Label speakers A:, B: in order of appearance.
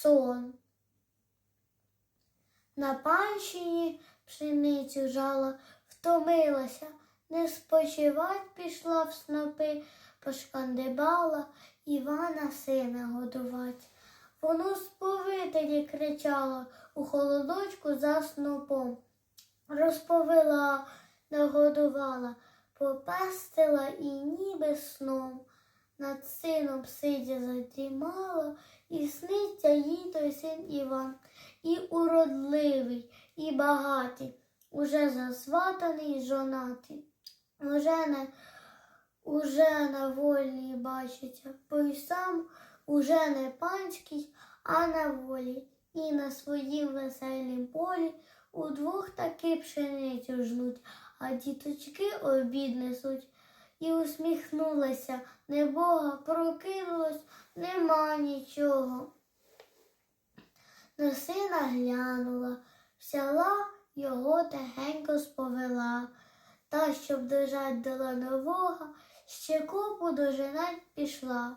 A: сон. На панщині пшеницю жала, втомилася, не спочивать пішла в снопи, пошкандибала Івана сина годувать. Воно сповителі кричала у холодочку за снопом. Розповела, нагодувала, попестила і ніби сном. Над сином сидя задрімала, і сниться їй той син Іван, і уродливий, і багатий, уже засватаний, жонатий. Уже не, уже на вольній бачиться, бо й сам уже не панський, а на волі, і на своїм веселім полі удвох таки пшеницю жнуть, а діточки обід несуть. І усміхнулася небога, прокинулось, нема нічого. На сина глянула, взяла його тихенько сповела, та, щоб дожать дала нового, ще купу дожинать пішла.